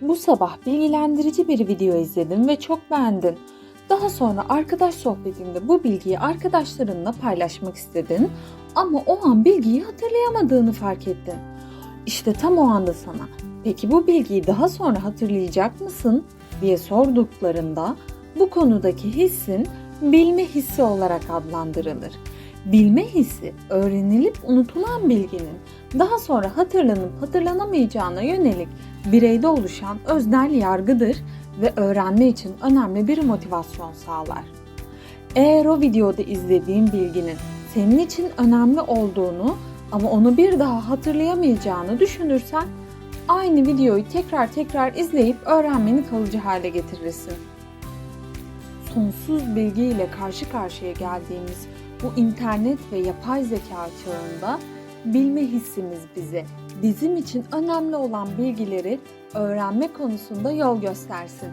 Bu sabah bilgilendirici bir video izledin ve çok beğendin. Daha sonra arkadaş sohbetinde bu bilgiyi arkadaşlarınla paylaşmak istedin ama o an bilgiyi hatırlayamadığını fark ettin. İşte tam o anda sana peki bu bilgiyi daha sonra hatırlayacak mısın diye sorduklarında bu konudaki hissin bilme hissi olarak adlandırılır. Bilme hissi öğrenilip unutulan bilginin daha sonra hatırlanıp hatırlanamayacağına yönelik bireyde oluşan öznel yargıdır ve öğrenme için önemli bir motivasyon sağlar. Eğer o videoda izlediğin bilginin senin için önemli olduğunu ama onu bir daha hatırlayamayacağını düşünürsen aynı videoyu tekrar tekrar izleyip öğrenmeni kalıcı hale getirirsin. Sonsuz bilgiyle karşı karşıya geldiğimiz bu internet ve yapay zeka çağında bilme hissimiz bize bizim için önemli olan bilgileri öğrenme konusunda yol göstersin.